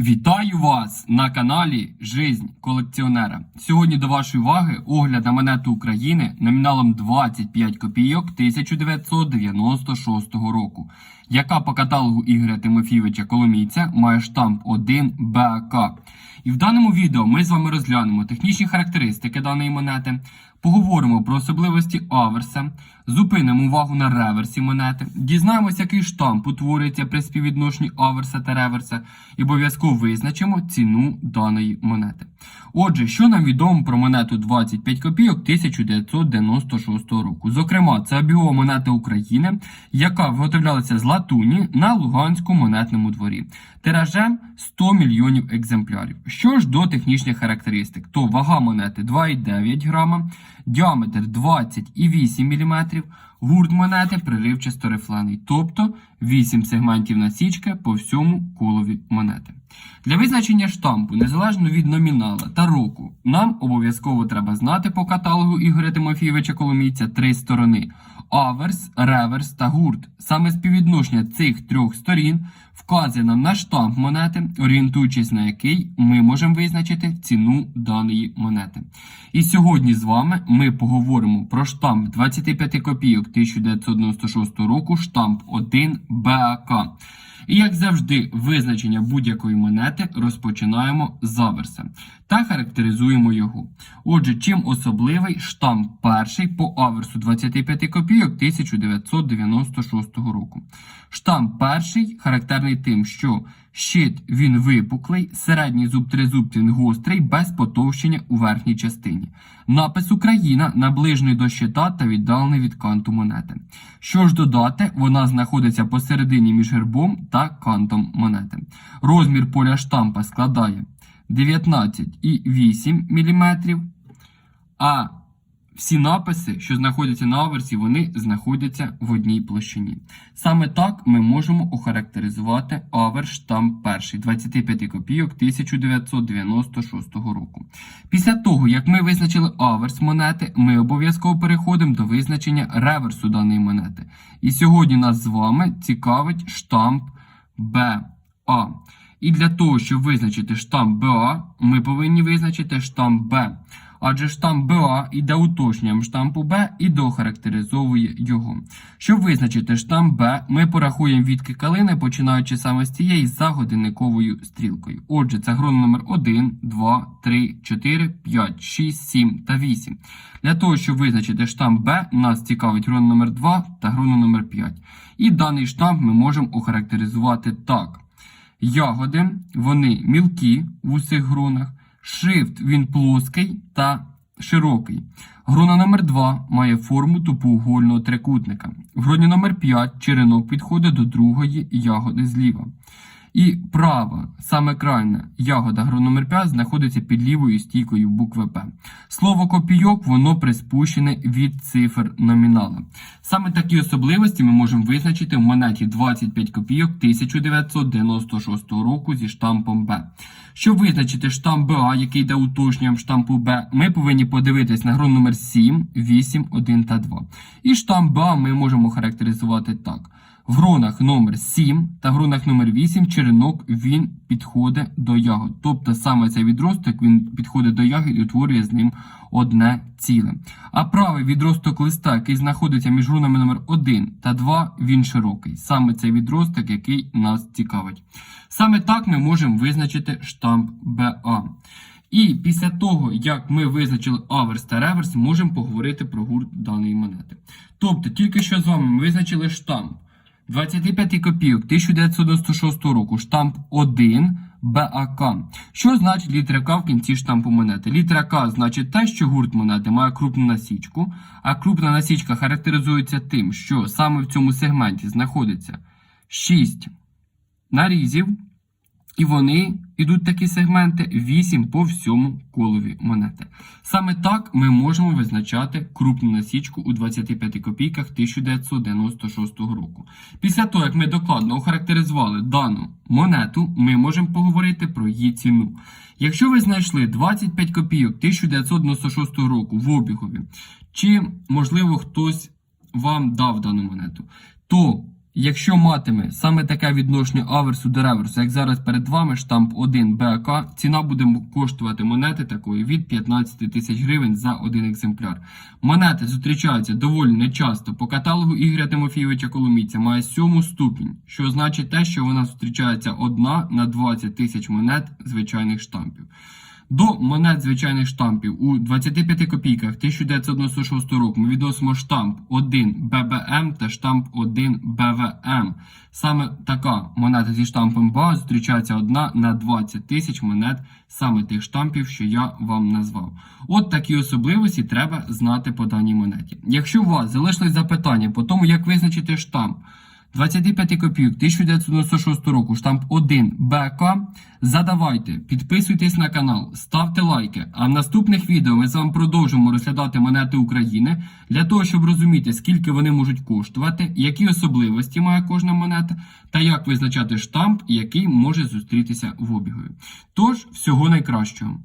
Вітаю вас на каналі Жизнь колекціонера. Сьогодні до вашої уваги огляд на монету України номіналом 25 копійок 1996 року, яка по каталогу Ігоря Тимофійовича Коломійця має штамп 1 БАК. І в даному відео ми з вами розглянемо технічні характеристики даної монети, поговоримо про особливості аверса, зупинимо увагу на реверсі монети, дізнаємося, який штамп утворюється при співвідношенні аверса та реверса, і обов'язково визначимо ціну даної монети. Отже, що нам відомо про монету 25 копійок 1996 року? Зокрема, це обігова монета України, яка виготовлялася з латуні на Луганському монетному дворі. Тиражем 100 мільйонів екземплярів. Що ж до технічних характеристик, то вага монети 2,9 грама, діаметр 20,8 мм, гурт монети приривчасто рифлений, тобто 8 сегментів насічки по всьому колові монети. Для визначення штампу, незалежно від номінала та року, нам обов'язково треба знати по каталогу Ігоря Тимофійовича Коломійця три сторони: аверс, реверс та гурт. Саме співвідношення цих трьох сторін вказує нам на штамп монети, орієнтуючись на який ми можемо визначити ціну даної монети. І сьогодні з вами ми поговоримо про штамп 25 копійок 1996 року, штамп 1 БАК. І як завжди, визначення будь-якої монети розпочинаємо з аверса та характеризуємо його. Отже, чим особливий штамп перший по аверсу 25 копійок 1996 року. Штамп перший характерний тим, що щит він випуклий, середній зуб тризуб він гострий, без потовщення у верхній частині. Напис Україна наближений до щита та віддалений від канту монети. Що ж додати, вона знаходиться посередині між гербом та кантом монети. Розмір поля штампа складає 19,8 мм, а всі написи, що знаходяться на аверсі, вони знаходяться в одній площині. Саме так ми можемо охарактеризувати аверс штамп перший 25 копійок 1996 року. Після того, як ми визначили аверс монети, ми обов'язково переходимо до визначення реверсу даної монети. І сьогодні нас з вами цікавить штамп БА. І для того, щоб визначити штамп БА, ми повинні визначити штамп Б. Адже штамп БА іде уточненням штампу Б і дохарактеризовує його. Щоб визначити штамп Б, ми порахуємо відки калини, починаючи саме з цієї за годинниковою стрілкою. Отже, це грон номер 1, 2, 3, 4, 5, 6, 7 та 8. Для того, щоб визначити штамп Б, нас цікавить грон номер 2 та грон номер 5. І даний штамп ми можемо охарактеризувати так. Ягоди, вони мілкі в усіх гронах. Шрифт він плоский та широкий. Грона номер 2 має форму тупоугольного трикутника. В гроні номер 5 черенок підходить до другої ягоди зліва. І права, саме крайня ягода грон номер 5 знаходиться під лівою стійкою букви П. Слово копійок воно приспущене від цифр номінала. Саме такі особливості ми можемо визначити в монеті 25 копійок 1996 року зі штампом Б. Щоб визначити штамп БА, який йде уточненням штампу Б, ми повинні подивитись на грон номер 7, 8, 1 та 2. І штамп БА ми можемо характеризувати так. В гронах номер 7 та гронах номер 8 черенок він підходить до ягод. Тобто саме цей відросток він підходить до ягід і утворює з ним одне ціле. А правий відросток листа, який знаходиться між гронами номер 1 та 2, він широкий. Саме цей відросток, який нас цікавить. Саме так ми можемо визначити штамп БА. І після того, як ми визначили аверс та реверс, можемо поговорити про гурт даної монети. Тобто, тільки що з вами ми визначили штамп 25 копійок 1996 року, штамп 1 БАК. Що значить літера К в кінці штампу монети? Літера К значить те, що гурт монети має крупну насічку, а крупна насічка характеризується тим, що саме в цьому сегменті знаходиться 6 нарізів. І вони йдуть такі сегменти 8 по всьому колові монети. Саме так ми можемо визначати крупну насічку у 25 копійках 1996 року. Після того, як ми докладно охарактеризували дану монету, ми можемо поговорити про її ціну. Якщо ви знайшли 25 копійок 1996 року в обігові, чи, можливо, хтось вам дав дану монету, то Якщо матиме саме таке відношення аверсу до реверсу, як зараз перед вами штамп 1 БАК, ціна буде коштувати монети такої від 15 тисяч гривень за один екземпляр. Монети зустрічаються доволі нечасто. По каталогу Ігоря Тимофійовича Коломійця має сьому ступінь, що значить те, що вона зустрічається одна на 20 тисяч монет звичайних штампів. До монет звичайних штампів у 25 копійках 1996 року ми відносимо штамп 1 ББМ та штамп 1 БВМ. Саме така монета зі штампом БА зустрічається одна на 20 тисяч монет саме тих штампів, що я вам назвав. От такі особливості треба знати по даній монеті. Якщо у вас залишилось запитання по тому, як визначити штамп 25 копійок 1996 року, штамп 1 БК. Задавайте, підписуйтесь на канал, ставте лайки. А в наступних відео ми з вами продовжимо розглядати монети України для того, щоб розуміти, скільки вони можуть коштувати, які особливості має кожна монета, та як визначати штамп, який може зустрітися в обігові. Тож, всього найкращого.